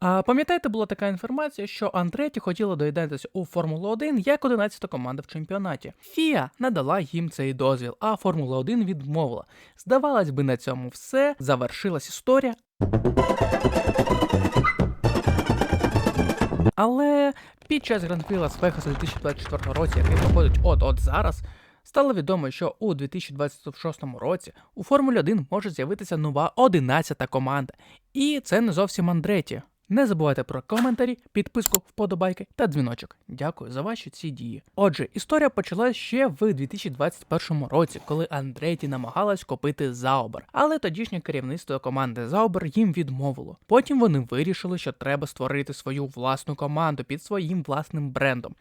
А пам'ятаєте, була така інформація, що Андреті хотіла доєднатися у Формулу 1 як 11 команда в чемпіонаті. Фіа надала їм цей дозвіл, а Формула 1 відмовила. Здавалось би, на цьому все завершилась історія. Але під час Гран-прі Лас-Вегаса 2024 році, який проходить от-от зараз, стало відомо, що у 2026 році у Формулі 1 може з'явитися нова 11-та команда. І це не зовсім Андреті. Не забувайте про коментарі, підписку, вподобайки та дзвіночок. Дякую за ваші ці дії. Отже, історія почалась ще в 2021 році, коли Андреті намагалась купити Заобер, але тодішнє керівництво команди Заубер їм відмовило. Потім вони вирішили, що треба створити свою власну команду під своїм власним брендом.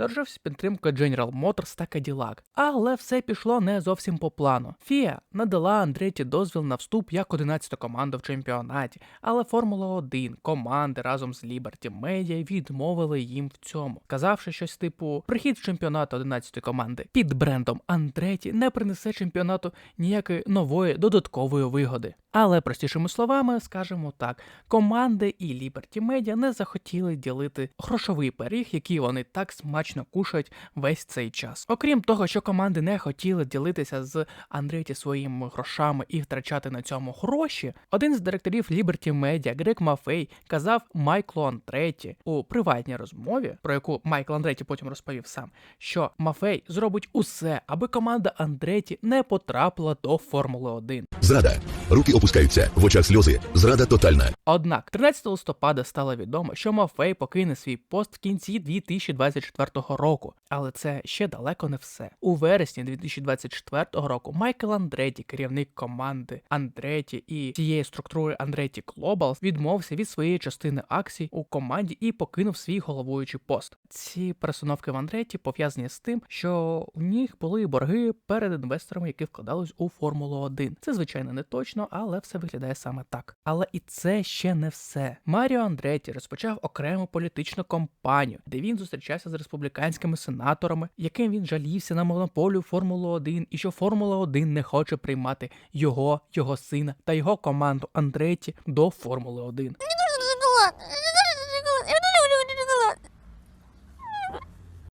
Зарушився підтримкою General Motors та Cadillac. Але все пішло не зовсім по плану. FIA надала Андреті дозвіл на вступ як 11 команду в чемпіонаті, але Формула 1 команди разом з Liberty Media відмовили їм в цьому, казавши щось типу: прихід в чемпіонат 11 команди під брендом Андреті не принесе чемпіонату ніякої нової додаткової вигоди. Але простішими словами скажемо так: команди і Liberty Media не захотіли ділити грошовий пиріг, який вони так смачно кушають весь цей час. Окрім того, що команди не хотіли ділитися з Андреті своїми грошами і втрачати на цьому гроші, один з директорів Liberty Media, Грег Мафей, казав Майклу Андреті у приватній розмові, про яку Майкл Андреті потім розповів сам, що Мафей зробить усе, аби команда Андреті не потрапила до Формули 1. Зрада. Руки опускаються, в очах сльози. Зрада тотальна. Однак 13 листопада стало відомо, що Мафей покине свій пост в кінці 2024 року, але це ще далеко не все. У вересні 2024 року Майкл Андреті, керівник команди Андреті і цієї структури Андреті Global, відмовився від своєї частини акцій у команді і покинув свій головуючий пост. Ці пересуновки в Андреті пов'язані з тим, що в них були борги перед інвесторами, які вкладались у Формулу 1. Це звичайно не точно, але все виглядає саме так. Але і це ще не все. Маріо Андреті розпочав окрему політичну кампанію, де він зустрічався з республіканськими сенаторами, яким він жалівся на монополію Формули 1 і що Формула 1 не хоче приймати його, його сина та його команду Андреті до Формули 1.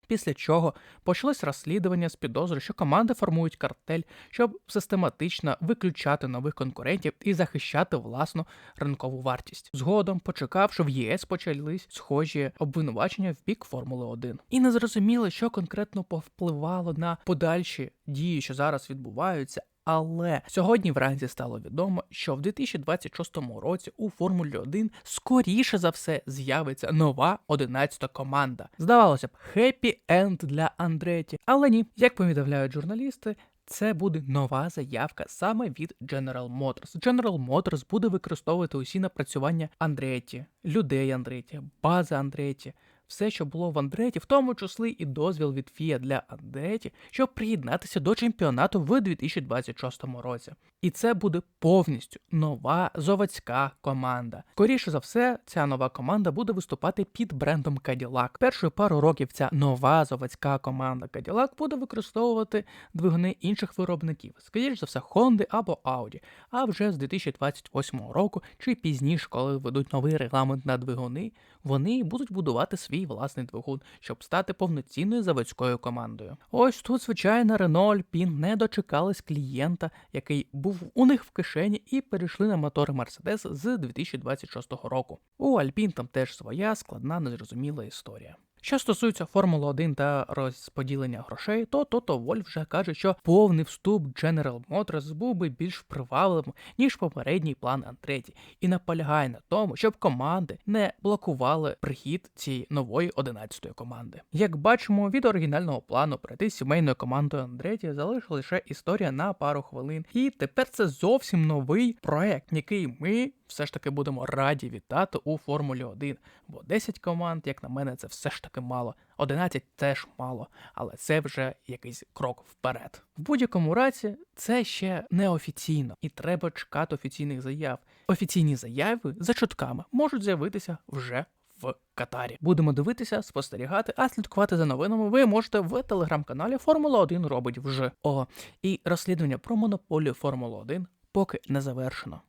Після чого почалось розслідування з підозри, що команди формують картель, щоб систематично виключати нових конкурентів і захищати власну ринкову вартість. Згодом, почекавши в ЄС, почались схожі обвинувачення в бік Формули 1. І не зрозуміло, що конкретно повпливало на подальші дії, що зараз відбуваються. Але сьогодні вранці стало відомо, що в 2026 році у Формулі 1 скоріше за все з'явиться нова 11 команда. Здавалося б, хеппі енд для Андреті. Але ні, як повідомляють журналісти. Це буде нова заявка саме від General Motors. General Motors буде використовувати усі напрацювання Андреті, людей Андреті, бази Андреті, все, що було в Андреті, в тому числі і дозвіл від Фія для Андреті, щоб приєднатися до чемпіонату в 2026 році. І це буде повністю нова заводська команда. Скоріше за все, ця нова команда буде виступати під брендом Cadillac. Першою пару років ця нова заводська команда Cadillac буде використовувати двигуни інших виробників, скоріше за все, Honda або Audi. А вже з 2028 року чи пізніше, коли ведуть новий регламент на двигуни, вони будуть будувати свій власний двигун, щоб стати повноцінною заводською командою. Ось тут, звичайно, Renault Alpine не дочекались клієнта, який був у них в кишені, і перейшли на мотори Mercedes з 2026 року. У Alpine там теж своя складна, незрозуміла історія. Що стосується Формули 1 та розподілення грошей, то Тото Вольф вже каже, що повний вступ General Motors був би більш привабливим, ніж попередній план Андреті, і наполягає на тому, щоб команди не блокували прихід цієї нової 11-ї команди. Як бачимо, від оригінального плану пройти сімейною командою Андреті залишила лише історія на пару хвилин, і тепер це зовсім новий проект, який ми все ж таки будемо раді вітати у Формулі 1. Бо 10 команд, як на мене, це все ж таки мало. 11 теж мало, але це вже якийсь крок вперед. В будь-якому разі, це ще не офіційно, і треба чекати офіційних заяв. Офіційні заяви за чутками можуть з'явитися вже. В Катарі будемо дивитися, спостерігати, а слідкувати за новинами ви можете в телеграм-каналі Формула 1 робить вже. О, і розслідування про монополію Формули 1 поки не завершено.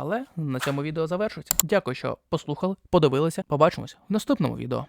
Але на цьому відео завершується. Дякую, що послухали, подивилися. Побачимось в наступному відео.